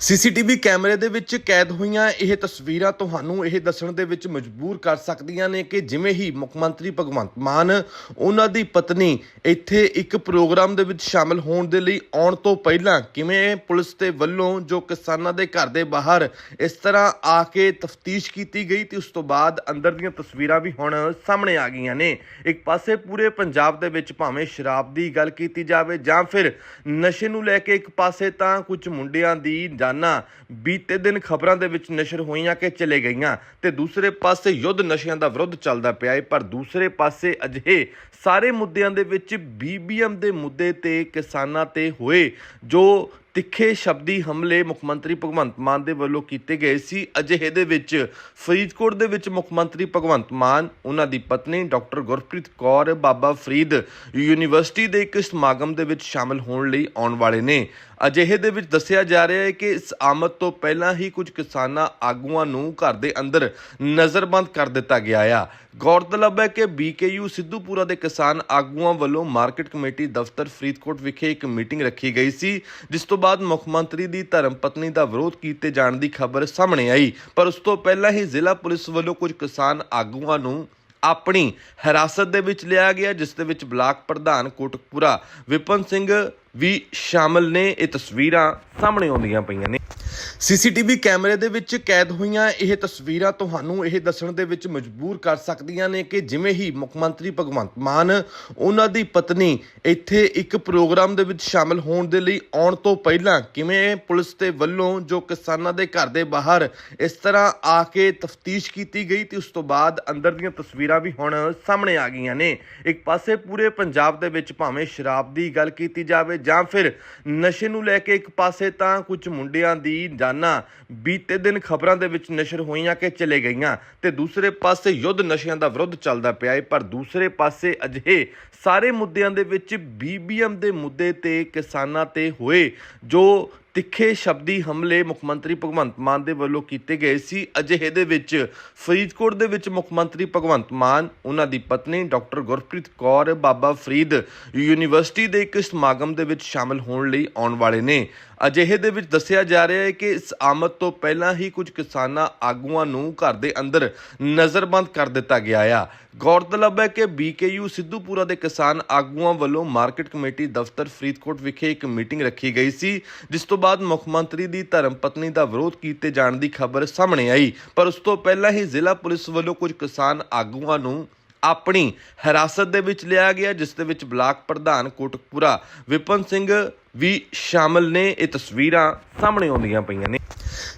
CCTV ਕੈਮਰੇ ਦੇ ਵਿੱਚ ਕੈਦ ਹੋਈਆਂ ਇਹ ਤਸਵੀਰਾਂ ਤੁਹਾਨੂੰ ਇਹ ਦੱਸਣ ਦੇ ਵਿੱਚ ਮਜਬੂਰ ਕਰ ਸਕਦੀਆਂ ਨੇ ਕਿ ਜਿਵੇਂ ਹੀ ਮੁੱਖ ਮੰਤਰੀ ਭਗਵੰਤ ਮਾਨ, ਉਹਨਾਂ ਦੀ ਪਤਨੀ ਇੱਥੇ ਇੱਕ ਪ੍ਰੋਗਰਾਮ ਦੇ ਵਿੱਚ ਸ਼ਾਮਲ ਹੋਣ ਦੇ ਲਈ ਆਉਣ ਤੋਂ ਪਹਿਲਾਂ ਕਿਵੇਂ ਪੁਲਿਸ ਦੇ ਵੱਲੋਂ ਜੋ ਕਿਸਾਨਾਂ ਦੇ ਘਰ ਦੇ ਬਾਹਰ ਇਸ ਤਰ੍ਹਾਂ ਆ ਕੇ ਤਫਤੀਸ਼ ਕੀਤੀ ਗਈ ਤੇ ਉਸ ਤੋਂ ਬਾਅਦ ਅੰਦਰ ਦੀਆਂ ਤਸਵੀਰਾਂ ਵੀ ਹੁਣ ਸਾਹਮਣੇ ਆ ਗਈਆਂ ਨੇ। ਇੱਕ ਪਾਸੇ ਪੂਰੇ ਪੰਜਾਬ ਦੇ ਵਿੱਚ ਭਾਵੇਂ ਸ਼ਰਾਬ ਦੀ ਗੱਲ ਕੀਤੀ ਜਾਵੇ ਜਾਂ ਫਿਰ ਨਸ਼ੇ ਨੂੰ ਲੈ ਕੇ ਇੱਕ ਪਾਸੇ ਤਾਂ ਕੁਝ ਮੁੰਡਿਆਂ ਦੀ ਜਾਨਾਂ। ਬੀਤੇ ਦਿਨ ਖਬਰਾਂ ਦੇ ਵਿੱਚ ਨਸ਼ਰ ਹੋਈਆਂ ਕਿ ਚਲੇ ਗਈਆਂ ਤੇ ਦੂਸਰੇ ਪਾਸੇ ਯੁੱਧ ਨਸ਼ਿਆਂ ਦਾ ਵਿਰੁੱਧ ਚੱਲਦਾ ਪਿਆ ਹੈ ਪਰ ਦੂਸਰੇ ਪਾਸੇ ਅਜਿਹੇ ਸਾਰੇ ਮੁੱਦਿਆਂ ਦੇ ਵਿੱਚ ਬੀਬੀਐਮ ਦੇ ਮੁੱਦੇ ਤੇ ਕਿਸਾਨਾਂ ਤੇ ਹੋਏ ਜੋ ਤਿੱਖੇ ਸ਼ਬਦੀ ਹਮਲੇ ਮੁੱਖ ਮੰਤਰੀ ਭਗਵੰਤ ਮਾਨ ਦੇ ਵੱਲੋਂ ਕੀਤੇ ਗਏ ਸੀ। ਅਜਿਹੇ ਦੇ ਵਿੱਚ ਫਰੀਦਕੋਟ ਦੇ ਵਿੱਚ ਮੁੱਖ ਮੰਤਰੀ ਭਗਵੰਤ ਮਾਨ, ਉਹਨਾਂ ਦੀ ਪਤਨੀ ਡਾਕਟਰ ਗੁਰਪ੍ਰੀਤ ਕੌਰ, ਬਾਬਾ ਫਰੀਦ ਯੂਨੀਵਰਸਿਟੀ ਦੇ ਇੱਕ ਸਮਾਗਮ ਦੇ ਵਿੱਚ ਸ਼ਾਮਲ ਹੋਣ ਲਈ ਆਉਣ ਵਾਲੇ ਨੇ। ਅਜਿਹੇ ਦੇ ਵਿੱਚ ਦੱਸਿਆ ਜਾ ਰਿਹਾ ਹੈ ਕਿ ਇਸ ਆਮਦ ਤੋਂ ਪਹਿਲਾਂ ਹੀ ਕੁਝ ਕਿਸਾਨਾਂ ਆਗੂਆਂ ਨੂੰ ਘਰ ਦੇ ਅੰਦਰ ਨਜ਼ਰਬੰਦ ਕਰ ਦਿੱਤਾ ਗਿਆ ਆ। ਗੌਰਤਲਬ ਹੈ ਕਿ ਬੀਕੇਯੂ ਸਿੱਧੂਪੁਰਾ ਦੇ ਕਿਸਾਨ ਆਗੂਆਂ ਵੱਲੋਂ ਮਾਰਕੀਟ ਕਮੇਟੀ ਦਫ਼ਤਰ ਫਰੀਦਕੋਟ ਵਿਖੇ ਇੱਕ ਮੀਟਿੰਗ ਰੱਖੀ ਗਈ ਸੀ, ਜਿਸ ਤੋਂ ਬਾਅਦ ਮੁੱਖ ਮੰਤਰੀ ਦੀ ਧਰਮ ਪਤਨੀ ਦਾ ਵਿਰੋਧ ਕੀਤੇ ਜਾਣ ਦੀ ਖਬਰ ਸਾਹਮਣੇ ਆਈ। ਪਰ ਉਸ ਤੋਂ ਪਹਿਲਾਂ ਹੀ ਜ਼ਿਲ੍ਹਾ ਪੁਲਿਸ ਵੱਲੋਂ ਕੁਝ ਕਿਸਾਨ ਆਗੂਆਂ ਨੂੰ ਆਪਣੀ ਹਿਰਾਸਤ ਦੇ ਵਿੱਚ ਲਿਆ ਗਿਆ, ਜਿਸ ਦੇ ਵਿੱਚ ਬਲਾਕ ਪ੍ਰਧਾਨ ਕੋਟਕਪੁਰਾ ਵਿਪਨ ਸਿੰਘ ਵੀ ਸ਼ਾਮਲ ਨੇ। ਇਹ ਤਸਵੀਰਾਂ ਸਾਹਮਣੇ ਆਉਂਦੀਆਂ ਪਈਆਂ ਨੇ। ਸੀਸੀਟੀਵੀ ਕੈਮਰੇ ਦੇ ਵਿੱਚ ਕੈਦ ਹੋਈਆਂ ਇਹ ਤਸਵੀਰਾਂ ਤੁਹਾਨੂੰ ਇਹ ਦੱਸਣ ਦੇ ਵਿੱਚ ਮਜਬੂਰ ਕਰ ਸਕਦੀਆਂ ਨੇ ਕਿ ਜਿਵੇਂ ਹੀ ਮੁੱਖ ਮੰਤਰੀ ਭਗਵੰਤ ਮਾਨ, ਉਹਨਾਂ ਦੀ ਪਤਨੀ ਇੱਥੇ ਇੱਕ ਪ੍ਰੋਗਰਾਮ ਦੇ ਵਿੱਚ ਸ਼ਾਮਲ ਹੋਣ ਦੇ ਲਈ ਆਉਣ ਤੋਂ ਪਹਿਲਾਂ ਕਿਵੇਂ ਪੁਲਿਸ ਦੇ ਵੱਲੋਂ ਜੋ ਕਿਸਾਨਾਂ ਦੇ ਘਰ ਦੇ ਬਾਹਰ ਇਸ ਤਰ੍ਹਾਂ ਆ ਕੇ ਤਫਤੀਸ਼ ਕੀਤੀ ਗਈ ਤੇ ਉਸ ਤੋਂ ਬਾਅਦ ਅੰਦਰ ਦੀਆਂ ਤਸਵੀਰਾਂ ਵੀ ਹੁਣ ਸਾਹਮਣੇ ਆ ਗਈਆਂ ਨੇ। ਇੱਕ ਪਾਸੇ ਪੂਰੇ ਪੰਜਾਬ ਦੇ ਵਿੱਚ ਭਾਵੇਂ ਸ਼ਰਾਬ ਦੀ ਗੱਲ ਕੀਤੀ ਜਾਵੇ ਜਾਂ ਫਿਰ ਨਸ਼ੇ ਨੂੰ ਲੈ ਕੇ ਇੱਕ ਪਾਸੇ ਤਾਂ ਕੁਝ ਮੁੰਡਿਆਂ ਦੀ ਜਾਨਾਂ। ਬੀਤੇ ਦਿਨ ਖਬਰਾਂ ਦੇ ਵਿੱਚ ਨਸ਼ਰ ਹੋਈਆਂ ਕਿ ਚਲੇ ਗਈਆਂ ਤੇ ਦੂਸਰੇ ਪਾਸੇ ਯੁੱਧ ਨਸ਼ਿਆਂ ਦਾ ਵਿਰੁੱਧ ਚੱਲਦਾ ਪਿਆ ਹੈ ਪਰ ਦੂਸਰੇ ਪਾਸੇ ਅਜਿਹੇ ਸਾਰੇ ਮੁੱਦਿਆਂ ਦੇ ਵਿੱਚ ਬੀਬੀਐਮ ਦੇ ਮੁੱਦੇ ਤੇ ਕਿਸਾਨਾਂ ਤੇ ਹੋਏ ਜੋ ਤਿੱਖੇ ਸ਼ਬਦੀ ਹਮਲੇ ਮੁੱਖ ਮੰਤਰੀ ਭਗਵੰਤ ਮਾਨ ਦੇ ਵੱਲੋਂ ਕੀਤੇ ਗਏ ਸੀ। ਅਜਿਹੇ ਦੇ ਵਿੱਚ ਫਰੀਦਕੋਟ ਦੇ ਵਿੱਚ ਮੁੱਖ ਮੰਤਰੀ ਭਗਵੰਤ ਮਾਨ, ਉਹਨਾਂ ਦੀ ਪਤਨੀ ਡਾਕਟਰ ਗੁਰਪ੍ਰੀਤ ਕੌਰ, ਬਾਬਾ ਫਰੀਦ ਯੂਨੀਵਰਸਿਟੀ ਦੇ ਇੱਕ ਸਮਾਗਮ ਦੇ ਵਿੱਚ ਸ਼ਾਮਲ ਹੋਣ ਲਈ ਆਉਣ ਵਾਲੇ ਨੇ। ਅਜਿਹੇ ਦੇ ਵਿੱਚ ਦੱਸਿਆ ਜਾ ਰਿਹਾ ਹੈ ਕਿ ਇਸ ਆਮਦ ਤੋਂ ਪਹਿਲਾਂ ਹੀ ਕੁਝ ਕਿਸਾਨਾਂ ਆਗੂਆਂ ਨੂੰ ਘਰ ਦੇ ਅੰਦਰ ਨਜ਼ਰਬੰਦ ਕਰ ਦਿੱਤਾ ਗਿਆ ਆ। ਗੌਰਤਲਬ ਹੈ ਕਿ ਬੀਕੇਯੂ ਸਿੱਧੂਪੁਰਾ ਦੇ ਕਿਸਾਨ ਆਗੂਆਂ ਵੱਲੋਂ ਮਾਰਕੀਟ ਕਮੇਟੀ ਦਫ਼ਤਰ ਫਰੀਦਕੋਟ ਵਿਖੇ ਇੱਕ ਮੀਟਿੰਗ ਰੱਖੀ ਗਈ ਸੀ, ਜਿਸ ਤੋਂ ਬਾਅਦ ਮੁੱਖ ਮੰਤਰੀ ਦੀ ਧਰਮ ਪਤਨੀ ਦਾ ਵਿਰੋਧ ਕੀਤੇ ਜਾਣ ਦੀ ਖਬਰ ਸਾਹਮਣੇ ਆਈ। ਪਰ ਉਸ ਤੋਂ ਪਹਿਲਾਂ ਹੀ ਜ਼ਿਲ੍ਹਾ ਪੁਲਿਸ ਵੱਲੋਂ ਕੁਝ ਕਿਸਾਨ ਆਗੂਆਂ ਨੂੰ ਆਪਣੀ ਹਿਰਾਸਤ ਦੇ ਵਿੱਚ ਲਿਆ ਗਿਆ, ਜਿਸ ਦੇ ਵਿੱਚ ਬਲਾਕ ਪ੍ਰਧਾਨ ਕੋਟਕਪੁਰਾ ਵਿਪਨ ਸਿੰਘ ਵੀ ਸ਼ਾਮਲ ਨੇ। ਇਹ ਤਸਵੀਰਾਂ ਸਾਹਮਣੇ ਆਉਂਦੀਆਂ ਪਈਆਂ ਨੇ।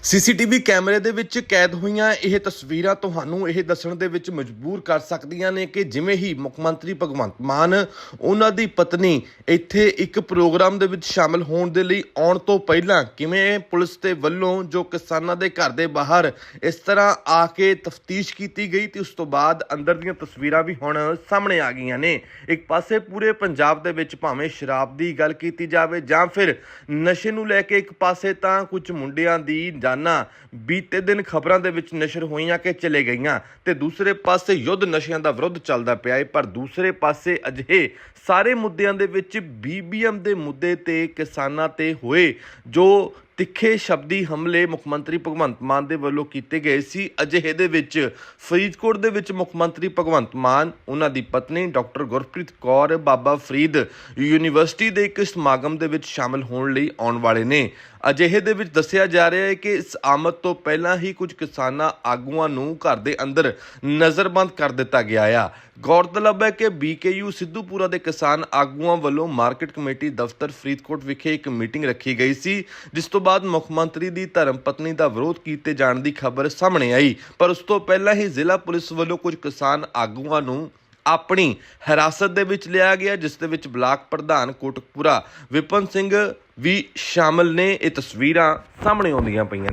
ਸੀਸੀਟੀਵੀ ਕੈਮਰੇ ਦੇ ਵਿੱਚ ਕੈਦ ਹੋਈਆਂ ਇਹ ਤਸਵੀਰਾਂ ਤੁਹਾਨੂੰ ਇਹ ਦੱਸਣ ਦੇ ਵਿੱਚ ਮਜਬੂਰ ਕਰ ਸਕਦੀਆਂ ਨੇ ਕਿ ਜਿਵੇਂ ਹੀ ਮੁੱਖ ਮੰਤਰੀ ਭਗਵੰਤ ਮਾਨ, ਉਹਨਾਂ ਦੀ ਪਤਨੀ ਇੱਥੇ ਇੱਕ ਪ੍ਰੋਗਰਾਮ ਦੇ ਵਿੱਚ ਸ਼ਾਮਲ ਹੋਣ ਦੇ ਲਈ ਆਉਣ ਤੋਂ ਪਹਿਲਾਂ ਕਿਵੇਂ ਪੁਲਿਸ ਦੇ ਵੱਲੋਂ ਜੋ ਕਿਸਾਨਾਂ ਦੇ ਘਰ ਦੇ ਬਾਹਰ ਇਸ ਤਰ੍ਹਾਂ ਆ ਕੇ ਤਫਤੀਸ਼ ਕੀਤੀ ਗਈ ਤੇ ਉਸ ਤੋਂ ਬਾਅਦ ਅੰਦਰ ਦੀਆਂ ਤਸਵੀਰਾਂ ਵੀ ਹੁਣ ਸਾਹਮਣੇ ਆ ਗਈਆਂ ਨੇ। ਇੱਕ ਪਾਸੇ ਪੂਰੇ ਪੰਜਾਬ ਦੇ ਵਿੱਚ ਭਾਵੇਂ ਸ਼ਰਾਬ ਦੀ ਗੱਲ ਕੀਤੀ ਜਾਵੇ ਜਾਂ ਫਿਰ ਨਸ਼ੇ ਨੂੰ ਲੈ ਕੇ ਇੱਕ ਪਾਸੇ ਤਾਂ ਕੁਝ ਮੁੰਡਿਆਂ ਦੀ ਦੀ ਜਾਨਾਂ। ਬੀਤੇ ਦਿਨ ਖਬਰਾਂ ਦੇ ਵਿੱਚ ਨਸ਼ਰ ਹੋਈਆਂ ਕਿ ਚਲੇ ਗਈਆਂ ਤੇ ਦੂਸਰੇ ਪਾਸੇ ਯੁੱਧ ਨਸ਼ਿਆਂ ਦਾ ਵਿਰੁੱਧ ਚੱਲਦਾ ਪਿਆ ਹੈ ਪਰ ਦੂਸਰੇ ਪਾਸੇ ਅਜਿਹੇ ਸਾਰੇ ਮੁੱਦਿਆਂ ਦੇ ਵਿੱਚ ਬੀਬੀਐਮ ਦੇ ਮੁੱਦੇ ਤੇ ਕਿਸਾਨਾਂ ਤੇ ਹੋਏ ਜੋ ਤਿੱਖੇ ਸ਼ਬਦੀ ਹਮਲੇ ਮੁੱਖ ਮੰਤਰੀ ਭਗਵੰਤ ਮਾਨ ਦੇ ਵੱਲੋਂ ਕੀਤੇ ਗਏ ਸੀ। ਅਜਿਹੇ ਦੇ ਵਿੱਚ ਫਰੀਦਕੋਟ ਦੇ ਵਿੱਚ ਮੁੱਖ ਮੰਤਰੀ ਭਗਵੰਤ ਮਾਨ, ਉਹਨਾਂ ਦੀ ਪਤਨੀ ਡਾਕਟਰ ਗੁਰਪ੍ਰੀਤ ਕੌਰ, ਬਾਬਾ ਫਰੀਦ ਯੂਨੀਵਰਸਿਟੀ ਦੇ ਇੱਕ ਸਮਾਗਮ ਦੇ ਵਿੱਚ ਸ਼ਾਮਲ ਹੋਣ ਲਈ ਆਉਣ ਵਾਲੇ ਨੇ। ਅਜਿਹੇ ਦੇ ਵਿੱਚ ਦੱਸਿਆ ਜਾ ਰਿਹਾ ਹੈ ਕਿ ਇਸ ਆਮਦ ਤੋਂ ਪਹਿਲਾਂ ਹੀ ਕੁਝ ਕਿਸਾਨਾਂ ਆਗੂਆਂ ਨੂੰ ਘਰ ਦੇ ਅੰਦਰ ਨਜ਼ਰਬੰਦ ਕਰ ਦਿੱਤਾ ਗਿਆ ਆ। ਗੌਰਤਲਬ ਹੈ ਕਿ ਬੀਕੇਯੂ ਸਿੱਧੂਪੁਰਾ ਦੇ ਕਿਸਾਨ ਆਗੂਆਂ ਵੱਲੋਂ ਮਾਰਕੀਟ ਕਮੇਟੀ ਦਫ਼ਤਰ ਫਰੀਦਕੋਟ ਵਿਖੇ ਇੱਕ ਮੀਟਿੰਗ ਰੱਖੀ ਗਈ ਸੀ, ਜਿਸ ਤੋਂ ਬਾਅਦ ਮੁੱਖ ਮੰਤਰੀ ਦੀ ਧਰਮ ਪਤਨੀ ਦਾ ਵਿਰੋਧ ਕੀਤੇ ਜਾਣ ਦੀ ਖਬਰ ਸਾਹਮਣੇ ਆਈ। ਪਰ ਉਸ ਤੋਂ ਪਹਿਲਾਂ ਹੀ ਜ਼ਿਲ੍ਹਾ ਪੁਲਿਸ ਵੱਲੋਂ ਕੁਝ ਕਿਸਾਨ ਆਗੂਆਂ ਨੂੰ ਆਪਣੀ ਹਿਰਾਸਤ ਦੇ ਵਿੱਚ ਲਿਆ ਗਿਆ, ਜਿਸ ਦੇ ਵਿੱਚ ਬਲਾਕ ਪ੍ਰਧਾਨ ਕੋਟਕਪੁਰਾ ਵਿਪਨ ਸਿੰਘ ਵੀ ਸ਼ਾਮਲ ਨੇ। ਇਹ ਤਸਵੀਰਾਂ ਸਾਹਮਣੇ ਆਉਂਦੀਆਂ ਪਈਆਂ ਨੇ।